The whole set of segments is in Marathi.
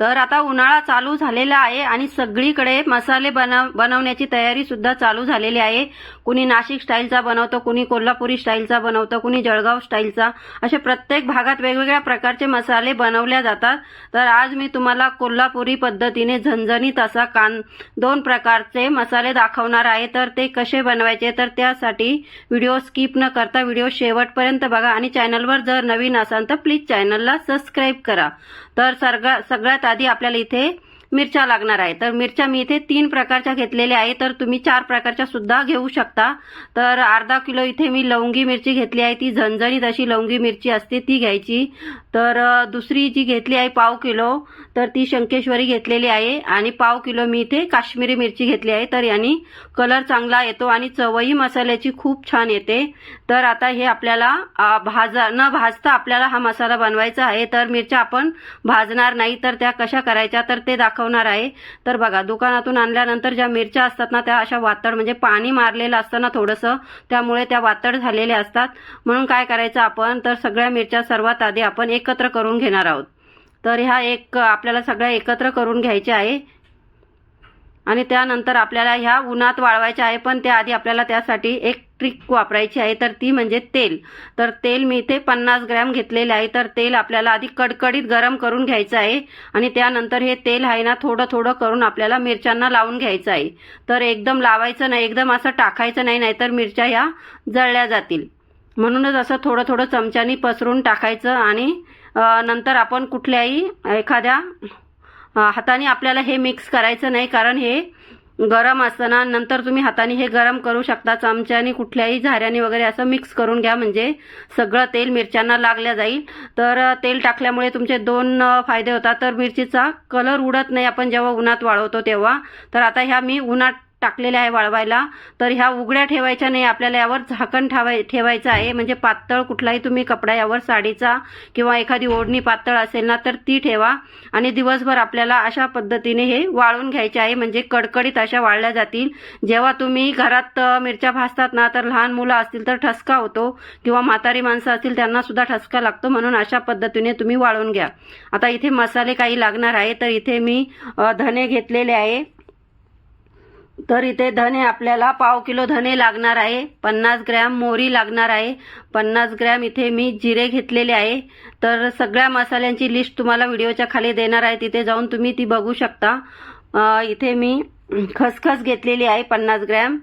तर आता उन्हाळा चालू झालेला आहे आणि सगळीकडे मसाले बनव बनवण्याची तयारी सुद्धा चालू झालेली आहे. कुणी नाशिक स्टाईलचा बनवतं कुणी कोल्हापुरी स्टाईलचा बनवतं कुणी जळगाव स्टाईलचा. असे प्रत्येक भागात वेगवेगळ्या प्रकारचे मसाले बनवल्या जातात. तर आज मी तुम्हाला कोल्हापुरी पद्धतीने झणझणीत असा कान दोन प्रकारचे मसाले दाखवणार आहे. तर ते कसे बनवायचे तर त्यासाठी व्हिडिओ स्किप न करता व्हिडिओ शेवटपर्यंत बघा. आणि चॅनलवर जर नवीन असाल तर प्लीज चॅनलला सबस्क्राईब करा. तर सगळ्या सगळ्यात आधी आपल्याला इथे मिरच्या लागणार आहे. तर मिरच्या मी इथे तीन प्रकारच्या घेतलेल्या आहे. तर तुम्ही चार प्रकारच्या सुद्धा घेऊ शकता. तर अर्धा किलो इथे मी लवंगी मिरची घेतली आहे. ती झणझणीत अशी लवंगी मिरची असते ती घ्यायची. तर दुसरी जी घेतली आहे पाव किलो तर ती शंकेश्वरी घेतलेली आहे. आणि पाव किलो मी इथे काश्मीरी मिरची घेतली आहे. तर यांनी कलर चांगला येतो आणि चवही मसाल्याची खूप छान येते. तर आता हे आपल्याला भाजा न भाजता आपल्याला हा मसाला बनवायचा आहे. तर मिरच्या आपण भाजणार नाही. तर त्या कशा करायच्या? तर ते दाखव दाखवणार आहे. तर बघा दुकानातून आणल्यानंतर ज्या मिरच्या असतात ना त्या अशा वातड म्हणजे पाणी मारलेलं असतं ना थोडंसं. त्यामुळे त्या वातड झालेल्या असतात. म्हणून काय करायचं आपण? तर सगळ्या मिरच्या सर्वात आधी आपण एकत्र करून घेणार आहोत. तर ह्या एक आपल्याला सगळ्या एकत्र करून घ्यायच्या आहे. आणि त्यानंतर आपल्याला ह्या उन्हात वाळवायच्या आहे पण त्याआधी आपल्याला त्यासाठी एक ट्रिक वापरायची आहे तर ती म्हणजे तेल. तर तेल मी इथे पन्नास ग्रॅम घेतलेले आहे तर तेल आपल्याला आधी कडकडीत गरम करून घ्यायचं आहे आणि त्यानंतर हे तेल आहे ना थोडं थोडं करून आपल्याला मिरच्यांना लावून घ्यायचं आहे. तर एकदम लावायचं नाही एकदम असं टाकायचं नाही नाहीतर मिरच्या ह्या जळल्या जातील. म्हणूनच असं थोडं थोडं चमच्यानी पसरून टाकायचं आणि नंतर आपण कुठल्याही एखाद्या हाताने आपल्याला हे मिक्स करायचं नाही कारण हे गरम असताना नंतर तुम्ही हाताने हे गरम करू शकता. चमच्याने कुठल्याही झाऱ्याने वगैरे असं मिक्स करून घ्या. म्हणजे सगळं तेल मिरच्यांना लागल्या जाईल. तर तेल टाकल्यामुळे तुमचे दोन फायदे होतात. तर मिरचीचा कलर उडत नाही. आपण जेव्हा उन्हात वाळवतो तेव्हा. तर आता ह्या मी उन्हात टाकलेल्या आहे वाळवायला तर ह्या उघड्या ठेवायच्या नाही आपल्याला यावर झाकण ठेवाय ठेवायचं आहे. म्हणजे पातळ कुठलाही तुम्ही कपडा यावर साडीचा किंवा एखादी ओढणी पातळ असेल ना तर ती ठेवा. आणि दिवसभर आपल्याला अशा पद्धतीने हे वाळून घ्यायचे आहे. म्हणजे कडकडीत अशा वाळल्या जातील. जेव्हा तुम्ही घरात मिरच्या भाजतात ना तर लहान मुलं असतील तर ठसका होतो किंवा म्हातारी माणसं असतील त्यांना सुद्धा ठसका लागतो. म्हणून अशा पद्धतीने तुम्ही वाळून घ्या. आता इथे मसाले काही लागणार आहे. तर इथे मी धने घेतलेले आहे. तर इथे धने आपल्याला पाव किलो धने लागणार आहे. पन्नास ग्रॅम मोहरी लागणार आहे. पन्नास ग्रॅम इथे मी जिरे घेतलेले आहे. तर सगळ्या मसाल्यांची लिस्ट तुम्हाला व्हिडिओच्या खाली देणार आहे. तिथे जाऊन तुम्ही ती बघू शकता. इथे मी खसखस घेतलेली आहे पन्नास ग्रॅम.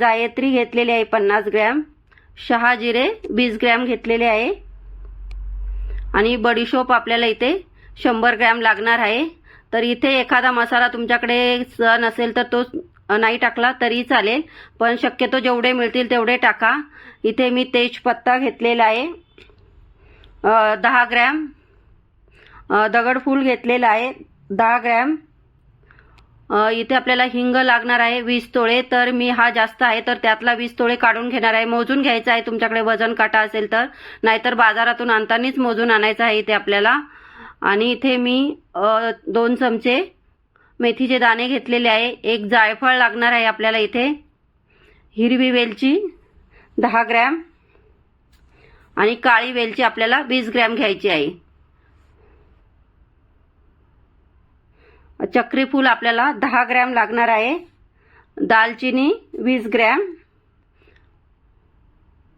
जायत्री घेतलेली आहे पन्नास ग्रॅम. शहा जिरे वीस ग्रॅम घेतलेले आहे. आणि बडीशोप आपल्याला इथे शंभर ग्रॅम लागणार आहे. तर इथे एखादा मसाला तुमच्याकडे नसेल तर तो नाही टाकला तरी चालेल. पण शक्यतो जेवढे मिळतील तेवढे टाका. इथे मी तेजपत्ता घेतलेला आहे. दहा ग्रॅम. दगडफूल घेतलेला आहे. दहा ग्रॅम. इथे आपल्याला हिंग लागणार आहे वीस तोळे. तर मी हा जास्त आहे तर त्यातला वीस तोळे काढून घेणार आहे. मोजून घ्यायचा आहे तुमच्याकडे वजन काटा असेल तर. नाहीतर बाजारातून आणतानीच मोजून आणायचं आहे इथे आपल्याला. आणि इथे मी दोन चमचे मेथीचे दाणे घेतलेले आहे. एक जायफळ लागणार आहे आपल्याला इथे. हिरवी वेलची दहा ग्रॅम आणि काळी वेलची आपल्याला वीस ग्रॅम घ्यायची आहे. चक्रीफूल आपल्याला दहा ग्रॅम लागणार आहे. दालचिनी वीस ग्रॅम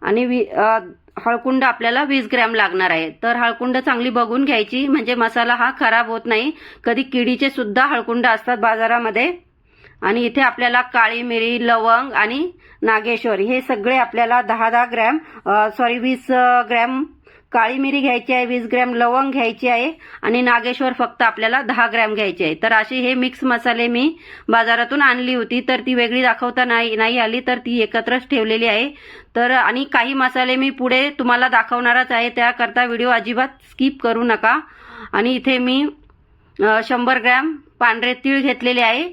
आणि वी हळकुंड आपल्याला वीस ग्रॅम लागणार आहे. तर हळकुंड चांगली बघून घ्यायची. म्हणजे मसाला हा खराब होत नाही. कधी किडीचे सुद्धा हळकुंड असतात बाजारामध्ये. आणि इथे आपल्याला काळी मिरी लवंग आणि नागेश्वरी हे सगळे आपल्याला दहा दहा ग्रॅम सॉरी वीस ग्रॅम काळी मिरी घ्यायची आहे वीस ग्रॅम लवंग घ्यायची आहे आणि नागेश्वर फक्त आपल्याला दहा ग्रॅम घ्यायचे आहे. तर असे हे मिक्स मसाले मी बाजारातून आणली होती. तर ती वेगळी दाखवता नाही नाही आली तर ती एकत्रच ठेवलेली आहे. तर आणि काही मसाले मी पुढे तुम्हाला दाखवणारच आहे. त्याकरता व्हिडिओ अजिबात स्किप करू नका. आणि इथे मी शंभर ग्रॅम पांढरे तीळ घेतलेले आहे.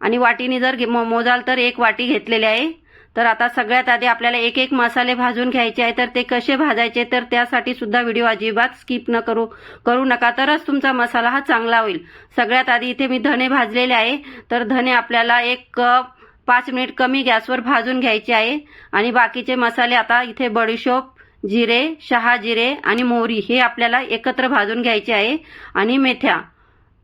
आणि वाटीने जर घे- मो- मोजाल तर एक वाटी घेतलेली आहे. तर आता सगळ्यात आधी आपल्याला एक एक मसाले भाजून घ्यायचे आहे. तर ते कसे भाजायचे तर त्यासाठी सुद्धा व्हिडिओ अजिबात स्किप न करू करू नका. तरच तुमचा मसाला हा चांगला होईल. सगळ्यात आधी इथे मी धने भाजलेले आहे. तर धने आपल्याला एक कप पाच मिनिट कमी गॅसवर भाजून घ्यायचे आहे. आणि बाकीचे मसाले आता इथे बडीशोप जिरे शहा जिरे आणि मोहरी हे आपल्याला एकत्र भाजून घ्यायचे आहे. आणि मेथ्या.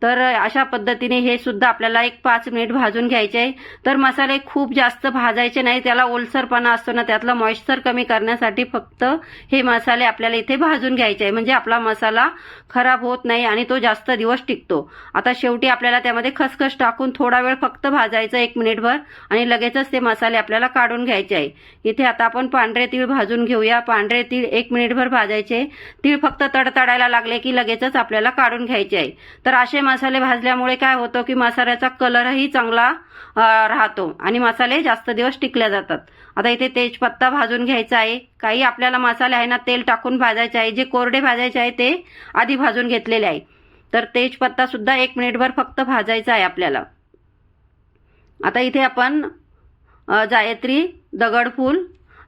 तर अशा पद्धतीने हे सुद्धा आपल्याला एक पाच मिनिट भाजून घ्यायचे आहे. तर मसाले खूप जास्त भाजायचे नाही त्याला ओलसरपणा असतो ना त्यातलं मॉइश्चर कमी करण्यासाठी फक्त हे मसाले आपल्याला इथे भाजून घ्यायचे आहे. म्हणजे आपला मसाला खराब होत नाही आणि तो जास्त दिवस टिकतो. आता शेवटी आपल्याला त्यामध्ये खसखस टाकून थोडा वेळ फक्त भाजायचं एक मिनिटभर आणि लगेचच ते मसाले आपल्याला काढून घ्यायचे आहे. इथे आता आपण पांढरे तीळ भाजून घेऊया. पांढरे तीळ एक मिनिटभर भाजायचे. तीळ फक्त तडतडायला लागले की लगेचच आपल्याला काढून घ्यायचे आहे. तर असे मसाले भाजल्यामुळे काय होतं की मसाल्याचा कलरही चांगला राहतो आणि मसाले जास्त दिवस टिकले जातात. आता इथे तेजपत्ता भाजून घ्यायचा आहे. काही आपल्याला मसाले आहे ना तेल टाकून भाजायचे आहे. जे कोरडे भाजायचे आहे ते आधी भाजून घेतलेले आहे. तर तेजपत्ता सुद्धा एक मिनिटभर फक्त भाजायचा आहे आपल्याला. आता इथे आपण जायत्री दगडफूल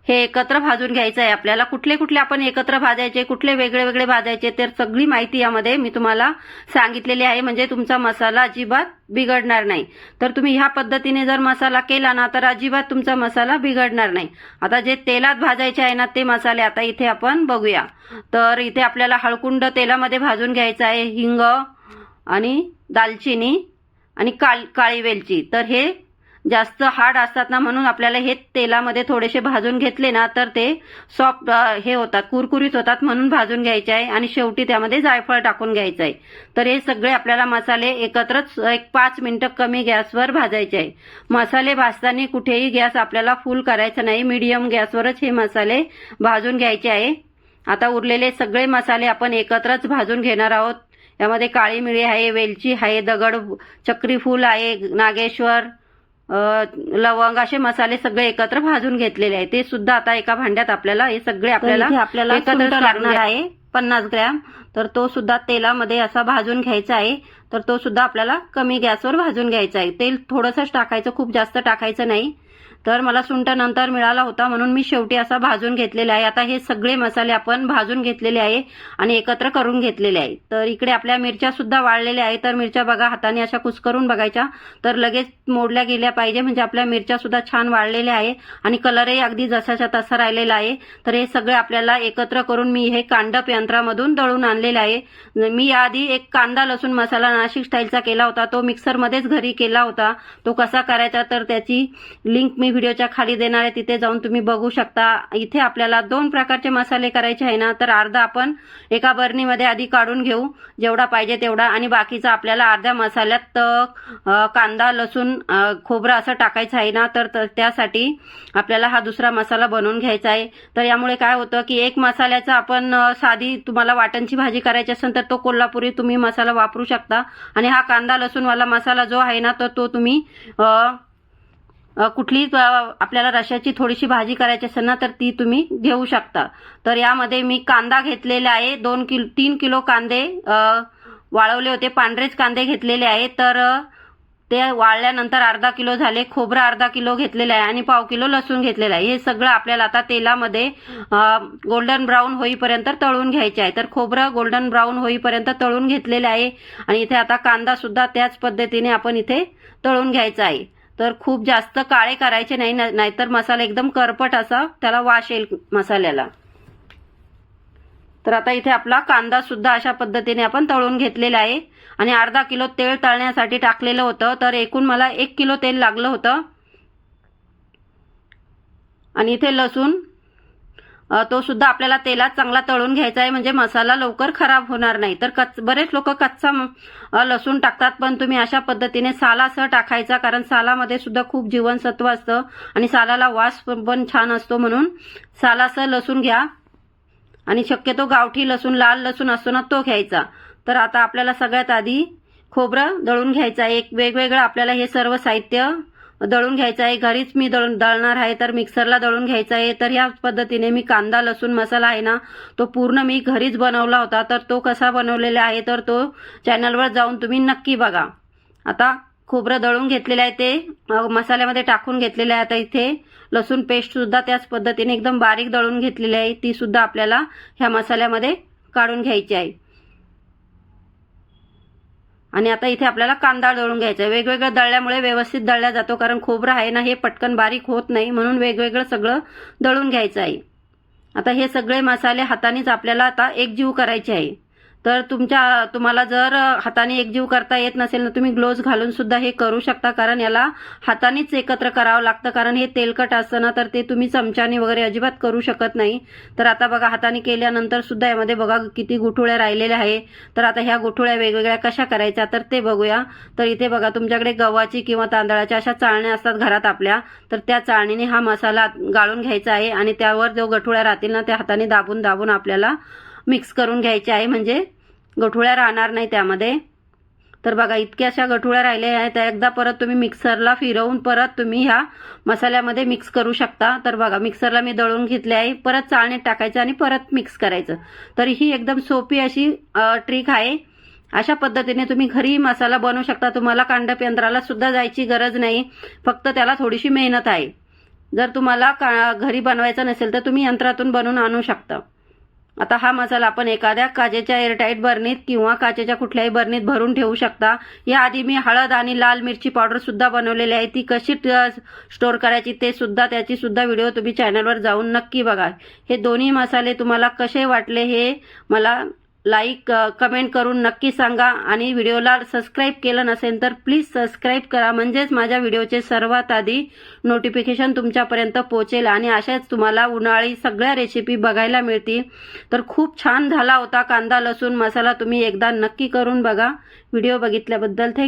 हे एकत्र भाजून घ्यायचं आहे आपल्याला कुठले कुठले आपण एकत्र भाजायचे कुठले वेगळे वेगळे भाजायचे तर सगळी माहिती यामध्ये मी तुम्हाला सांगितलेली आहे. म्हणजे तुमचा मसाला अजिबात बिघडणार नाही. तर तुम्ही ह्या पद्धतीने जर मसाला केला ना तर अजिबात तुमचा मसाला बिघडणार नाही. आता जे तेलात भाजायचे आहे ना ते मसाले आता इथे आपण बघूया. तर इथे आपल्याला हळकुंड तेलामध्ये भाजून घ्यायचं आहे हिंग आणि दालचिनी आणि काळ काळी वेलची. तर हे जास्त हार्ड असतात ना म्हणून आपल्याला हे तेलामध्ये थोडेसे भाजून घेतले ना तर ते सॉफ्ट हे होतात कुरकुरीत होतात म्हणून भाजून घ्यायचे आहे आणि शेवटी त्यामध्ये जायफळ टाकून घ्यायचं आहे. तर हे सगळे आपल्याला मसाले एकत्रच एक पाच मिनिटं कमी गॅसवर भाजायचे आहे. मसाले भाजताना कुठेही गॅस आपल्याला फुल करायचा नाही मीडियम गॅसवरच हे मसाले भाजून घ्यायचे आहे. आता उरलेले सगळे मसाले आपण एकत्रच भाजून घेणार आहोत. यामध्ये काळी मिळी आहे वेलची आहे दगड चक्रीफूल आहे नागेश्वर लवंग असे मसाले सगळे एकत्र भाजून घेतलेले आहे. ते सुद्धा आता एका भांड्यात आपल्याला हे सगळे आपल्याला आपल्याला एकत्र लागणार आहे पन्नास ग्रॅम. तर तो सुद्धा तेलामध्ये असा भाजून घ्यायचा आहे. तर तो सुद्धा आपल्याला कमी गॅसवर भाजून घ्यायचा आहे. तेल थोडंसंच टाकायचं खूप जास्त टाकायचं नाही. तर मला सुंठ नंतर मिळाला होता म्हणून मी शेवटी असा भाजून घेतलेला आहे. आता हे सगळे मसाले आपण भाजून घेतलेले आहे आणि एकत्र करून घेतलेले आहे. तर इकडे आपल्या मिरच्या सुद्धा वाळलेल्या आहे तर मिरच्या बघा हाताने अशा कुस्करून बघायच्या. तर लगेच मोडल्या गेल्या पाहिजे. म्हणजे आपल्या मिरच्या सुद्धा छान वाळलेल्या आहे आणि कलरही अगदी जसाच्या तसा राहिलेला आहे. तर हे सगळे आपल्याला एकत्र करून मी हे कांडप यंत्रामधून दळून आणलेलं आहे. मी याआधी एक कांदा लसूण मसाला नाशिक स्टाईलचा केला होता. तो मिक्सरमध्येच घरी केला होता. तो कसा करायचा तर त्याची लिंक मी व्हिडिओच्या खाली देणार आहे तिथे जाऊन तुम्ही बघू शकता. इथे आपल्याला दोन प्रकारचे मसाले करायचे आहे ना तर अर्धा आपण एका बरणीमध्ये आधी काढून घेऊ. जेवढा पाहिजे तेवढा. आणि बाकीचा आपल्याला अर्ध्या मसाल्यात कांदा लसूण खोबरं असं टाकायचं आहे ना तर त्यासाठी आपल्याला हा दुसरा मसाला बनवून घ्यायचा आहे. तर यामुळे काय होतं की एक मसाल्याचा आपण साधी तुम्हाला वाटणची भाजी करायची असेल तर तो कोल्हापुरी तुम्ही मसाला वापरू शकता. आणि हा कांदा लसूणवाला मसाला जो आहे ना तर तो तुम्ही कुठलीही कुठली आपल्याला रशाची थोडीशी भाजी करायची असेल ना तर ती तुम्ही घेऊ शकता. तर यामध्ये मी कांदा घेतलेला आहे दोन किलो तीन किलो कांदे वाळवले होते पांढरेच कांदे घेतलेले आहे. तर ते वाळल्यानंतर अर्धा किलो झाले खोबरं अर्धा किलो घेतलेलं आहे आणि पाव किलो लसूण घेतलेलं आहे. हे सगळं आपल्याला आता तेलामध्ये गोल्डन ब्राऊन होईपर्यंत तळून घ्यायचे आहे. तर खोबरं गोल्डन ब्राऊन होईपर्यंत तळून घेतलेलं आहे आणि इथे आता कांदा सुद्धा त्याच पद्धतीने आपण इथे तळून घ्यायचा आहे. तर खूप जास्त काळे करायचे नाही नाहीतर मसाला एकदम करपट असा त्याला वाश येईल मसाल्याला. तर आता इथे आपला कांदा सुद्धा अशा पद्धतीने आपण तळून घेतलेला आहे. आणि अर्धा किलो तेल तळण्यासाठी टाकलेलं होतं तर एकूण मला एक किलो तेल लागलं होतं. आणि इथे लसूण तो सुद्धा आपल्याला तेलात चांगला तळून घ्यायचा आहे. म्हणजे मसाला लवकर खराब होणार नाही. तर कच बरेच लोक कच्चा लसूण टाकतात. पण तुम्ही अशा पद्धतीने सालासह टाकायचा कारण सालामध्ये सुद्धा खूप जीवनसत्व असतं आणि सालाला वास पण पण छान असतो म्हणून सालासह लसूण घ्या. आणि शक्यतो गावठी लसूण लाल लसूण असतो ना तो घ्यायचा. तर आता आपल्याला सगळ्यात आधी खोबरं दळून घ्यायचं आहे. एक वेगवेगळं आपल्याला हे सर्व साहित्य दळून घ्यायचा आहे. घरीच मी दळून दळणार आहे तर मिक्सरला दळून घ्यायचा आहे. तर ह्या पद्धतीने मी कांदा लसूण मसाला आहे ना तो पूर्ण मी घरीच बनवला होता. तर तो कसा बनवलेला आहे तर तो चॅनलवर जाऊन तुम्ही नक्की बघा. आता खोबरं दळून घेतलेलं आहे ते. मसाल्यामध्ये टाकून घेतलेलं आहे आता इथे. लसूण पेस्टसुद्धा त्याच पद्धतीने एकदम बारीक दळून घेतलेली आहे. ती सुद्धा आपल्याला ह्या मसाल्यामध्ये काढून घ्यायची आहे. आणि आता इथे आपल्याला कांदा दळून घ्यायचा आहे. वेगवेगळं दळल्यामुळे व्यवस्थित दळला जातो कारण खोबरं आहे ना हे पटकन बारीक होत नाही म्हणून वेगवेगळं सगळं दळून घ्यायचं आहे. आता हे सगळे मसाले हातानेच आपल्याला आता एकजीव करायचे आहे. तर तुमच्या तुम्हाला जर हाताने एकजीव करता येत नसेल ना तुम्ही ग्लोव्ज घालून सुद्धा हे करू शकता. कारण याला हातानेच एकत्र करावं लागतं. कारण हे तेलकट असतं ना तर ते तुम्ही चमच्याने वगैरे अजिबात करू शकत नाही. तर आता बघा हाताने केल्यानंतर सुद्धा यामध्ये बघा किती गुठुळ्या राहिलेल्या आहे. तर आता ह्या गुठुळ्या वेगवेगळ्या कशा करायच्या तर ते बघूया. तर इथे बघा तुमच्याकडे गव्हाची किंवा तांदळाच्या अशा चाळण्या असतात घरात आपल्या. तर त्या चाळणीने हा मसाला गाळून घ्यायचा आहे. आणि त्यावर जो गठुळ्या राहतील ना त्या हाताने दाबून दाबून आपल्याला मिक्स करून घ्यायचे आहे म्हणजे गठुळ्या राहणार नाही त्यामध्ये. तर बघा इतक्या अशा गठुळ्या राहिलेल्या आहेत त्या एकदा परत तुम्ही मिक्सरला फिरवून परत तुम्ही ह्या मसाल्यामध्ये मिक्स करू शकता. तर बघा मिक्सरला मी दळून घेतले आहे परत चाळणीत टाकायचं आणि परत मिक्स करायचं. तर ही एकदम सोपी अशी ट्रिक आहे. अशा पद्धतीने तुम्ही घरी मसाला बनवू शकता. तुम्हाला कांडप यंत्राला सुद्धा जायची गरज नाही. फक्त त्याला थोडीशी मेहनत आहे. जर तुम्हाला का घरी बनवायचं नसेल तर तुम्ही यंत्रातून बनवून आणू शकता. आता हा मसाला आपण एखाद्या काचेच्या एअरटाईट बरणीत किंवा काचेच्या कुठल्याही बरणीत भरून ठेवू शकता. याआधी मी हळद आणि लाल मिरची पावडर सुद्धा बनवलेली आहे. ती कशी स्टोअर करायची ते सुद्धा त्याची सुद्धा व्हिडिओ तुम्ही चॅनलवर जाऊन नक्की बघा. हे दोन्ही मसाले तुम्हाला कसे वाटले हे मला लाईक कमेंट uh, करून नक्की सांगा. आणि व्हिडिओला सबस्क्राईब केलं नसेल तर प्लीज सबस्क्राईब करा. म्हणजेच माझ्या व्हिडिओचे सर्वात आधी नोटिफिकेशन तुमच्यापर्यंत पोहोचेल. आणि अशाच तुम्हाला उन्हाळी सगळ्या रेसिपी बघायला मिळतील. तर खूप छान झाला होता कांदा लसूण मसाला. तुम्ही एकदा नक्की करून बघा. Video बघितल्याबद्दल thank you